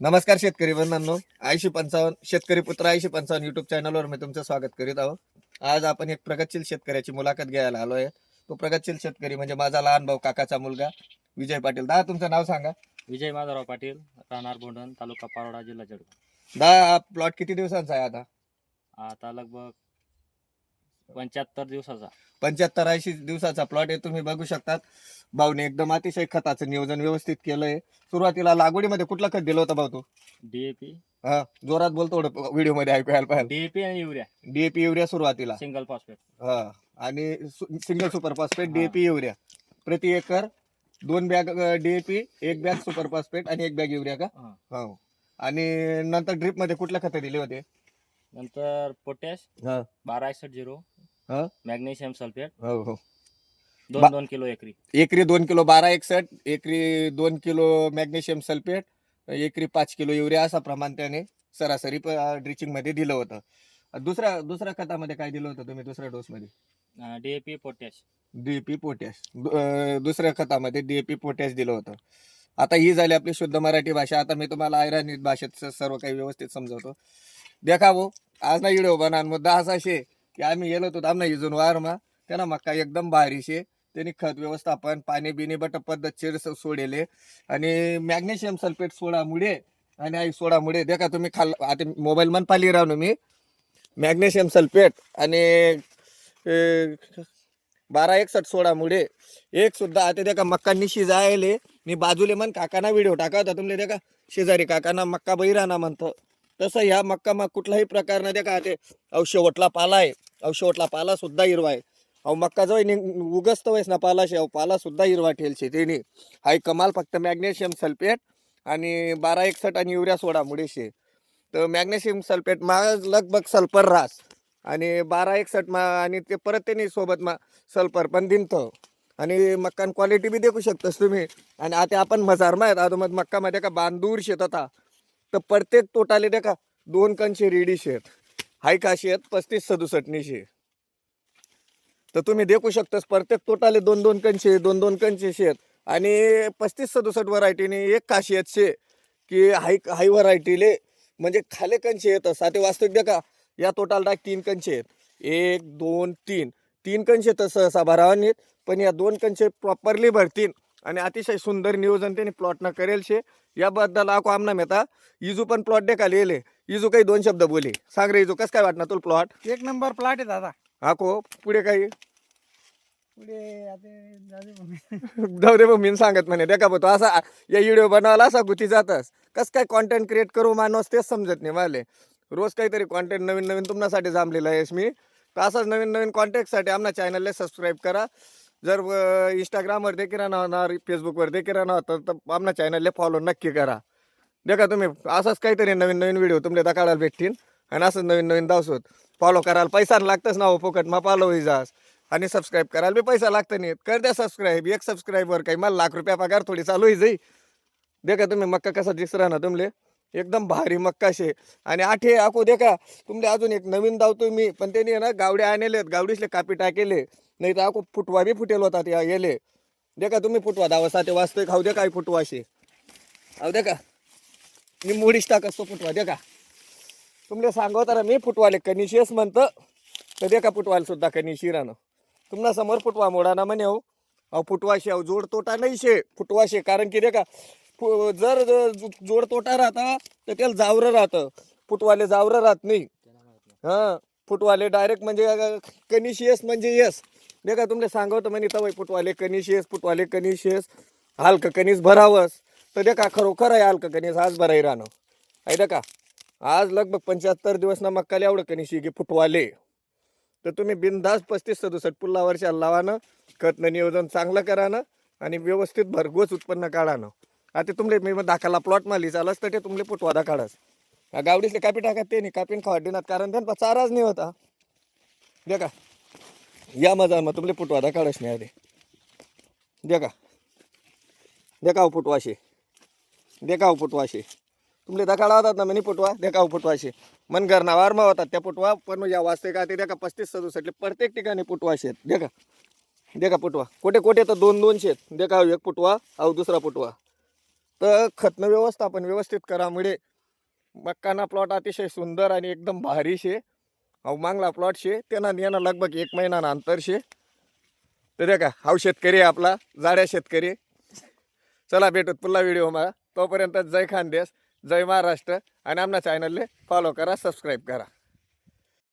नमस्कार शेतकरी बंधूंनो. ऐंशी पंचावन्न शेतकरी पुत्र ऐंशी पंचावन्न युट्यूब चॅनलवर मी तुमचं स्वागत करीत आहोत आज आपण एक प्रगतशील शेतकऱ्याची मुलाखत घ्यायला आलो आहे तो प्रगतशील शेतकरी म्हणजे माझा लहान भाऊ काकाचा मुलगा विजय पाटील. दा तुमचं नाव सांगा. विजय माधवराव पाटील राहणार बोंडण तालुका पारोडा जिल्हा जळगाव. दा प्लॉट किती दिवसांचा आहे आता? आता लगभग पंच्याहत्तर दिवसाचा. पंच्याहत्तर ऐंशी दिवसाचा प्लॉट आहे तुम्ही बघू शकतात. भाऊने एकदम अतिशय खताचं नियोजन व्यवस्थित केलंय. सुरुवातीला लागवडीमध्ये कुठला खत दिलं होतं भाऊ तू? डीएपी हा जोरात बोलतो व्हिडिओमध्ये ऐकायला पाहिजे डीएपी आणि युरिया. डीएपी युरिया सुरुवातीला. सिंगल फॉस्फेट हा आणि single super phosphate DAP urea. प्रति एकर दोन बॅग डीएपी एक बॅग सुपर फॉस्फेट आणि एक बॅग युरिया का? हा. हो. आणि नंतर ड्रिपमध्ये कुठले खतं दिले होते? नंतर पोटॅश हा. बारा एकसठ झिरो. हा. Magnesium sulphate. हो हो. दोन बा- दोन किलो एकरी. एकरी दोन किलो बारा एकसठ एकरी दोन किलो मॅग्नेशियम सल्फेट एकरी पाच किलो युरिया असा प्रमाण त्याने सरासरी ड्रिचिंगमध्ये दिलं होतं. दुसऱ्या दुसऱ्या खतामध्ये काय दिलं होतं तुम्ही दुसऱ्या डोस मध्ये? डीएपी पोटॅश डीएपी पोटॅश दु- अं, दुसऱ्या खतामध्ये डीएपी पोटॅश दिलं होतं. आता ही झाली आपली शुद्ध मराठी भाषा. आता मी तुम्हाला आयराणी भाषेत स- सर्व काही व्यवस्थित समजवतो. देखा भाऊ आज ना व्हिडिओ बना मुद्दा असा शे की आम्ही गेलो होतो आमना इजून वारमा. त्यांना मक्का एकदम भारी शे. त्यांनी खत व्यवस्थापन पाणी बिणी बट पद्धतशीर सोडेले. आणि मॅग्नेशियम सल्फेट सोडामुळे आणि आई सोडामुळे देखा तुम्ही खाल आता मोबाईल मन पाली राहून मी. मॅग्नेशियम सल्फेट आणि बारा एकसठ सोडामुळे. एक सुद्धा आता देखा मक्कांनी शिजायले. मी बाजूले मन काकांना व्हिडिओ टाका होता तुमले देखा. शेजारी काकांना मक्का बैराना म्हणतो. तसं ह्या मक्का मग कुठलाही प्रकारनं देखा ते अहो शेवटला पाला आहे अहो शेवटला पाला सुद्धा हिरवा आहे. अहो मक्का जवळ उगस्त वयस ना पाला शे अहो पाला सुद्धा हिरवा ठेल शेतीने हाय कमाल फक्त मॅग्नेशियम सल्फेट आणि बारा एकसठ आणि युरिया सोडामुळे शे तर मॅग्नेशियम सल्फेट मा लगभग सल्फर रास. आणि बारा एकसठ मा आणि ते परत त्यांनी सोबत मा सल्फर पण दिनतं. आणि मक्कान क्वालिटी बी देखू शकतोस तुम्ही. आणि आता आपण मजारमा आहेत. आदोमत मक्कामध्ये का बांधूर शेत होता. तर प्रत्येक तोटाले देखा का दोन कणशे रेडी शेत. हाय काशी आहेत पस्तीस सदुसष्टनी तर तुम्ही देखू शकतास प्रत्येक तोटाले दोन दोन कंचे दोन दोन कंचे शेत. आणि पस्तीस सदुसष्ट व्हरायटीने एक काशियत शे? की हाय हाय व्हरायटीले म्हणजे खाले कंचे येत. ते वास्तविक द्या का या तोटाला डाक तीन कंचे आहेत एक दोन तीन. तीन कंचे तर सहसा भरावानी आहेत पण या दोन कंचे प्रॉपरली भरतील आणि अतिशय सुंदर नियोजन त्यांनी प्लॉटनं करेल शे. याबद्दल आको आमना मेहता इजू पण प्लॉट देखा लिहिले. इजू काही दोन शब्द बोले. सांग रे इजू कसं काय वाटणार तुला प्लॉट एक नंबर प्लॉट आहे दादा. आको पुढे काही? पुढे आता जाऊ दे मी सांगत म्हणे देखा बघतो असा या व्हिडिओ बनवायला असा गुती जातस. कसं काय कॉन्टेंट क्रिएट करू माणूस तेच समजत नाही माले. रोज काहीतरी कॉन्टेंट नवीन नवीन तुमच्यासाठी जमलेलं आहेस मी. तर असंच नवीन नवीन कॉन्टॅक्टसाठी आमच्या चॅनलला सबस्क्राईब करा. जर इंस्टाग्रामवर देखील राहणार फेसबुकवर देखील राहणार तर तर आमच्या चॅनलला फॉलो नक्की करा. देखा तुम्ही असंच काहीतरी नवीन नवीन व्हिडिओ तुमच्या दाखवायला भेटतील आणि असंच नवीन नवीन दावसोत फॉलो करायला पैसा लागतच ना हो फुकट. मग फॉलो होई जास. आणि सबस्क्राईब करायला बी पैसा लागतं नाही. कर द्या सबस्क्राईब एक सबस्क्राईबवर काही मला लाख रुपया पगार थोडी चालू होई जाई. देखा तुम्ही मक्का कसा दिसरा ना तुमले? एकदम भारी मक्का शे. आणि आठे आखो देखा तुमले अजून एक नवीन दावतो मी. पण त्यांनी ना गावडे आणले गावडीसले कापी टाकेले. नाही तर आखो फुटवा बी फुटेल होता ते येले. देखा तुम्ही फुटवा दावा ते वाचतोय खाऊ दे काय फुटवाशी अहो देखा मी मुडीच टाक असतो फुटवा का? तुमले सांगव तर मी फुटवाले कनिशियस म्हणतं तर दे का फुटवाले सुद्धा कनिशी राहणं तुम्हाला समोर फुटवा मोडाना म्हणे हो. अहो फुटवाशे अहो जोड तोटा नाही शे फुटवाशे कारण की देखा फु- जर जोडतोटा जोड तोटा राहता तर त्याला जावरं राहतं. फुटवाले जावरं राहत नाही. हां फुटवाले डायरेक्ट म्हणजे कनिश येस म्हणजे येस दे का तुमले सांगवतं म्हणे तवय फुटवाले कनिश येस फुटवाले कनिश येस हलकं कणीस भरावंस. तर दे का खरोखर आहे हलकं कणीस आज भराई राहणं आहे दे का आज लगभग पंच्याहत्तर दिवस ना मक्काले एवढं कणीस की फुटवाले. तर तुम्ही बिनधास पस्तीस सदुसष्ट पुल्ला वर्षाला लावानं खतनं नियोजन चांगलं करानं आणि व्यवस्थित भरघोस उत्पन्न काढानं आता तुमले मी मग दाखला प्लॉट माली चालस तर ते तुमले पुटवा दाखाडस या गावडीतले कापी टाकत ते नाही कापीन खावा देणार कारण त्यांना चाराच नाही होता. दे का या मजा मग तुमले पुटवा दाखाडस नाही अरे दे का दे का हो पुटवाशी. देखाव का हो तुमले दखाडा होतात ना म्हणे पुटवा देखाव का हो पुटवाशे मन घरना वारमा होतात त्या पुटवा पण या वाजते का ते दे का पस्तीस सदुसष्टले प्रत्येक ठिकाणी पुटवाशे आहेत. दे का दे का पुटवा कोठे कोठे तर दोन दोन शेत देखाव एक पुटवा अहो दुसरा पुटवा तर खतनं व्यवस्थापन व्यवस्थित करामुळे म्हणजे मक्काना प्लॉट अतिशय सुंदर आणि एकदम भारी शे. अहो मांगला प्लॉट शे. त्यांना येणं लगभग एक महिना अंतर शे. तर का हाव शेतकरी आहे आपला. जाड्या शेतकरी. चला भेटत पुन्हा व्हिडिओ मला तोपर्यंत जय खानदेश जय महाराष्ट्र आणि आमच्या चॅनलले फॉलो करा सबस्क्राईब करा.